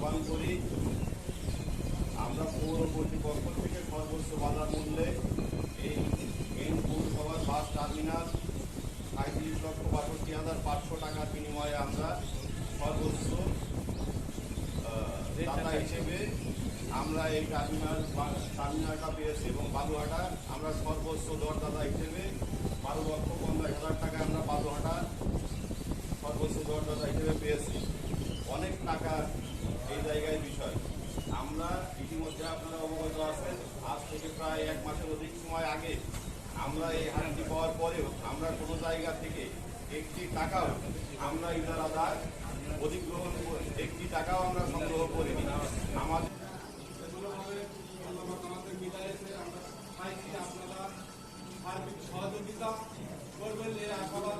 আহ্বান করি। আমরা পৌর কর্তৃপক্ষ থেকে সর্বোচ্চ বাজার মূল্যে এই মেন পৌরসভার বাস টার্মিনাল সাঁত্রিশ লক্ষ বাষট্টি হাজার পাঁচশো টাকার বিনিময়ে আমরা সর্বোচ্চ দাতা হিসেবে আমরা এই টার্মিনাল টার্মিনালটা পেয়েছি এবং বালুহাটা আমরা সর্বোচ্চ দরদাতা হিসেবে বারো লক্ষ পঞ্চাশ হাজার টাকা আমরা বালুহাটা সর্বোচ্চ দরদাতা হিসেবে পেয়েছি। অনেক টাকা এই জায়গায় বিষয়। আমরা ইতিমধ্যে আপনারা অবগত আছেন, আজ থেকে প্রায় এক মাসের অধিক সময় আগে আমরা এই হাটটি পাওয়ার পরেও আমরা কোনো জায়গা থেকে একটি টাকাও আমরা ইজার আদার অধিগ্রহণ একটি টাকাও আমরা সংগ্রহ করিনি। আমাদের আপনারা সহযোগিতা করবেন এই আশাবাদ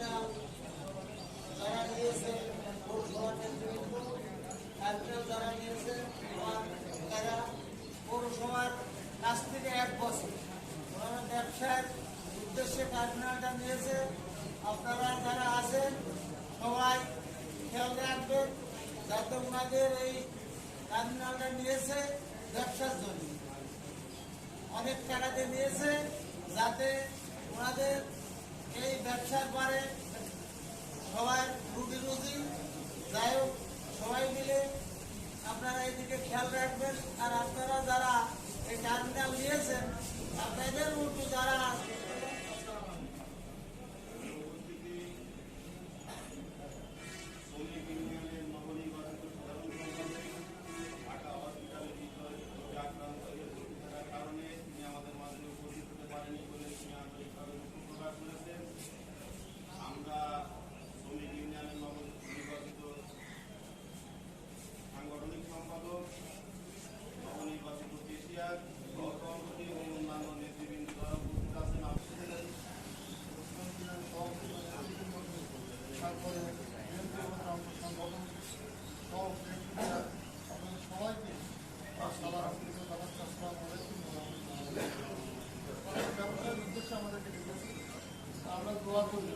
টার্মিনাল যারা নিয়েছে নিয়েছে তারা পৌরসভার কাছ থেকে এক বছর ওনারা ব্যবসার উদ্দেশ্যে টার্মিনালটা নিয়েছে আপনারা যারা আছেন সবাই খেয়াল রাখবেন যাতে ওনাদের এই টার্মিনালটা নিয়েছে ব্যবসার জন্য। অনেক টাকাতে নিয়েছে যাতে ওনাদের এই ব্যবসার পরে সবাই রুটি রুজি। যাই সবাই মিলে আপনারা এদিকে খেয়াল রাখবেন আর আপনারা উদ্দেশ্যে আমাদেরকে ডেকেছি আমরা দোয়া করি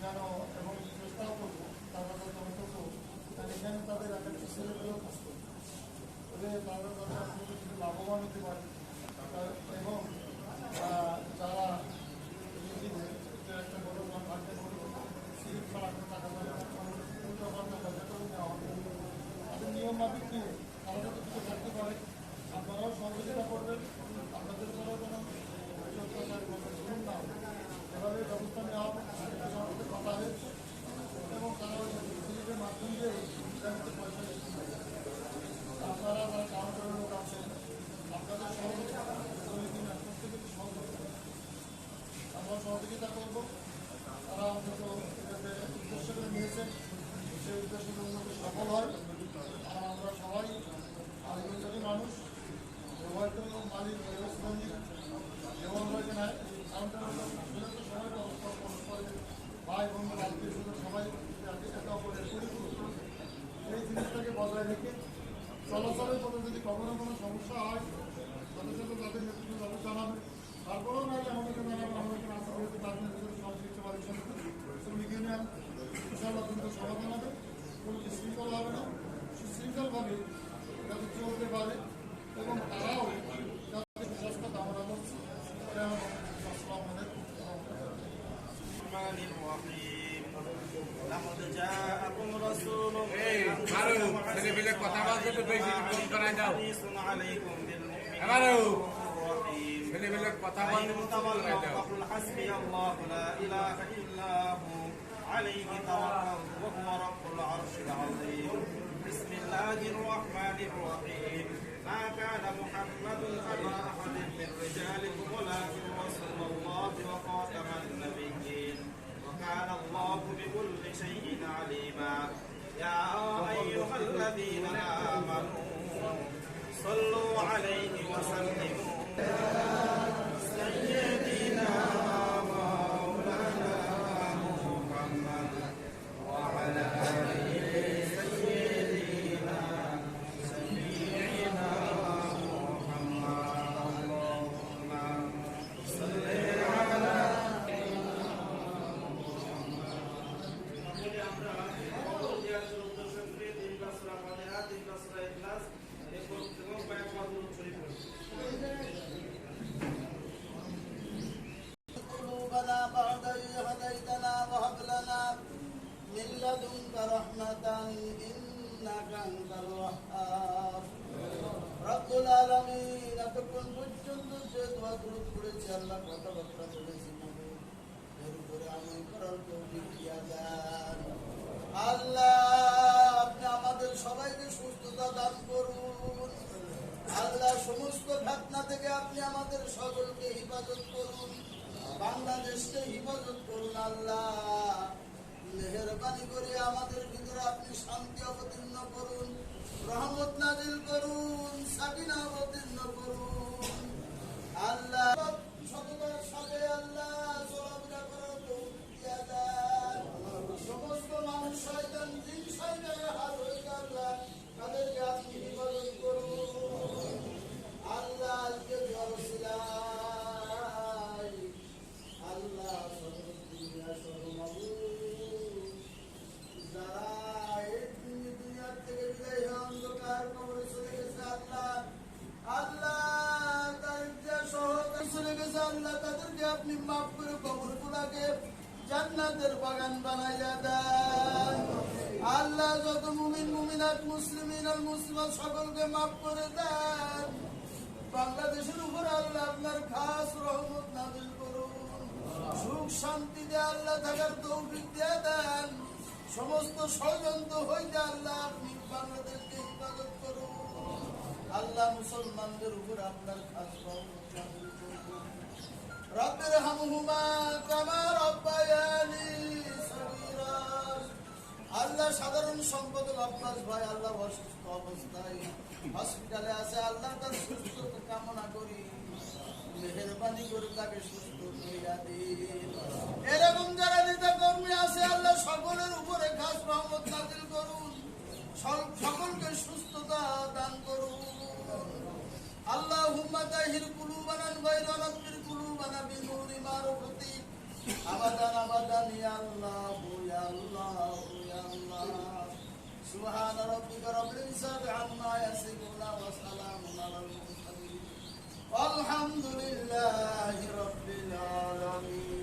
যেন এবং চেষ্টাও করব, তারা যাতে অন্তত এখানে তাদের এক একটা ছেলেগুলো কাজ করবে। তবে তারা তাদের লাভবান হতে পারে। এবং যারা নিজেদের যে একটা বড় নাম ভাগ্যে বড় সিরিপ ছাড়া কোনো টাকা দেয় না, কোনো উল্টো পাল্টা বাজেট করে নেওয়া হবে তাদের নিয়ম মাফিক নিয়ে তারা যাতে কিছু করতে পারে আপনারাও সহযোগিতা করবেন আপনাদের দ্বারাও যেন অত্যাচার কোনো জুলুম না হয় এভাবে ব্যবস্থা নেওয়া হবে সেটার সাথে কথা হয়েছে এবং তারা ওই সিরিপের মাধ্যম দিয়ে ব্যাংকে পয়সা নিচ্ছে আপনারা যারা কাউন্টারের লোক আছেন আপনাদের সহযোগিতা দৈনন্দিন প্রত্যেকের সহযোগিতা আমরা সহযোগিতা করব তারা অন্তত এটাতে উদ্দেশ্য করে নিয়েছেন সেই উদ্দেশ্যের উন্নতি সফল হয় আর আমরা সবাই আদিবাসী মানুষ হয়তো মালিক শ্রমিক যেমন হয়েছে না সবাই তো পরস্পরের ভাই বন্ধু আত্মীয় স্বজন সবাই একে অপরের বজায় রেখে চলাচলের পথে যদি কখনো কোনো সমস্যা হয় তাদের সাথে তাদের নেতৃত্ব তাদের জানাবে তারপরেও নাহলে আমাদেরকে জানাবে আমরা এখানে আসা যেহেতু তাদের নেতৃত্ব সংশ্লিষ্ট বাড়ির সাথে শ্রমিক ইউনিয়ন ইনশাআল্লাহ কিন্তু সমাধান হবে কোনো শৃঙ্খল হবে না সুশৃঙ্খলভাবে যাতে চলতে পারে এবং তারাও যাতে বিশেষটা কামনা করছে আসসালামু আলাইকুম কথা বলতে ছেলেবেলার কথা বলতে কথা বলতে عليه توكلت وهو رب العرش العظيم. بسم الله الرحمن الرحيم. ما كان محمد أبا أحد من رجالكم ولكن رسول الله وخاتم النبيين. وكان الله بكل شيء عليما. يا أيها الذين آمنوا صلوا عليه وسلموا. রব্বুল আলামিন, এতক্ষণ পর্যন্ত যে দোয়া দূর করেছি, আল্লাহ কথাবার্তা বলেছি এর উপরে আমল আপনি আমাদের সবাইকে সুস্থতা দান করুন। আল্লাহ, সমস্ত ঘটনা থেকে আপনি আমাদের সকলকে হেফাজত করুন। বাংলাদেশকে হেফাজত করুন, আল্লাহ। মেহরবানি করে আমাদের ভিতরে আপনি শান্তি অবতীর্ণ করুন। রহমত নাজিল করুন সাকিনা অবতীর্ণ করুন। আল্লাহ সততার সাথে আল্লাহ। জান্নাতের বাগান বানাইয়া দেন আল্লাহ যত মুমিন, মুমিনাত, মুসলিমিন আর মুসলিম সকলকে মাফ করে দেন। বাংলাদেশের উপর আল্লাহ আপনার খাস রহমত নাজিল করুন। সুখ শান্তি দিয়ে আল্লাহ থাকার তৌফিক দিয়ে দেন। সমস্ত ষড়যন্ত্র হইতে আল্লাহ আপনি বাংলাদেশকে হিফাজত করুন। আল্লাহ মুসলমানদের উপর আপনার খাস রহমত নাজিল হামহুমা কামা রব্বায়ানি সগীরা। আল্লাহ সাধারণ সম্পাদক আব্বাস ভাই, আল্লাহ অসুস্থ অবস্থায় হসপিটালে আছে। আল্লাহ তার সুস্থতা কামনা করি। মেহরবানি করে তাকে সুস্থ করিয়া দিন। এরকম যারা নেতা কর্মী আছে, আল্লাহ সকলের উপরে খাস রহমত নাজিল করুন। সক- সকলকে সুস্থতা দান করুন। আল্লাহ হুম্মা তাহির কুলুবানান গায়রা الله يا الله يا الله سبحان ربك رب العزة عما يصفون وسلام على المرسلين والحمد لله رب العالمين